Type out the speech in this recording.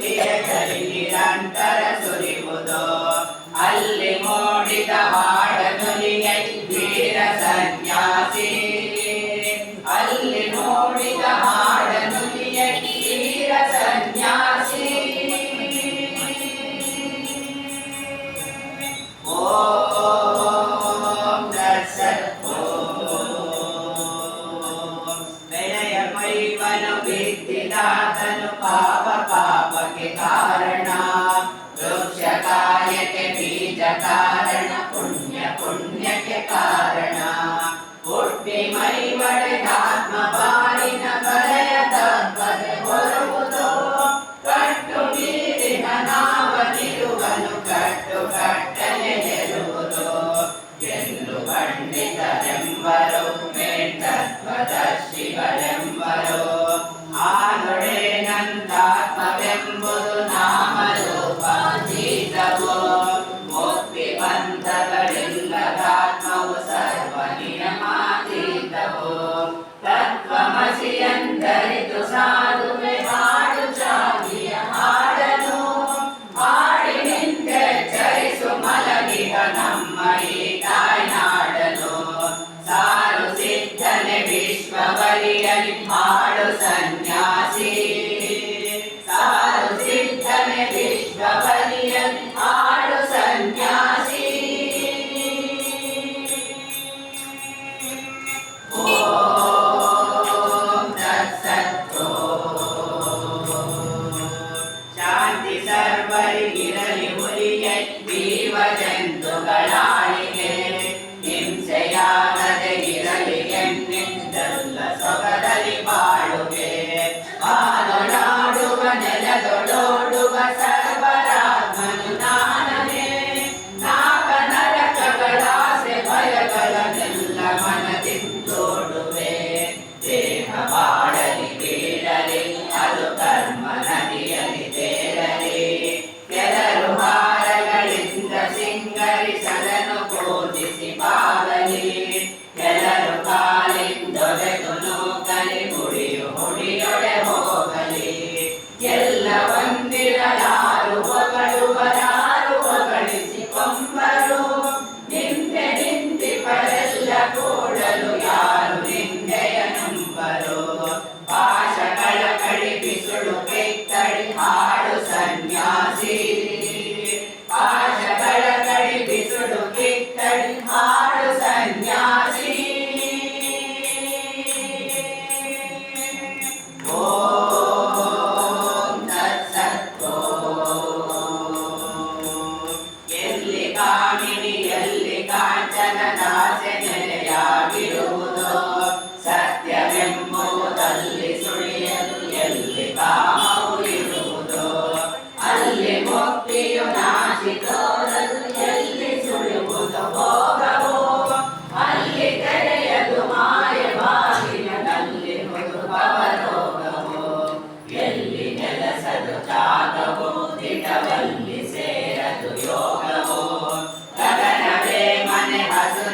ನಿರಂತರ ಸುರಿವುದು ಅಲ್ಲಿ ಮೂಡಿದ ಹಾಡನುಲಿಯ ವೀರ ಸನ್ಯಾಸಿ. ಅಲ್ಲಿ ಮೂಡಿದ ಹಾಡನುಲಿಯ ವೀರ ಸನ್ಯಾಸಿ. ಓ ಮನ ಬಿತ್ತಿದಾತನು ಪಾಪ ಪಾಪಕ್ಕೆ ಕಾರಣ ವೃಕ್ಷ ಕಾಯಕ್ಕೆ ಬೀಜ ಕಾರಣ ಪುಣ್ಯ ಪುಣ್ಯಕ್ಕೆ ಕಾರಣ ಹುಟ್ಟಿ ಮೈ ಮಳೆದಾತ್ಮ ಬಾಳಿನ ಕಲೆಯ ತಪ್ಪದೆ ಹೊರುವುದು ಕಟ್ಟು ನೀರಿನ ನಾವನಿರುವನು ಕಟ್ಟು ಕಟ್ಟಲೆ ಹೆರುವುದು ಗೆಲ್ಲು ಖಂಡಿತರೆಂಬರು रो आेन्दा 来啦 pionaci tot.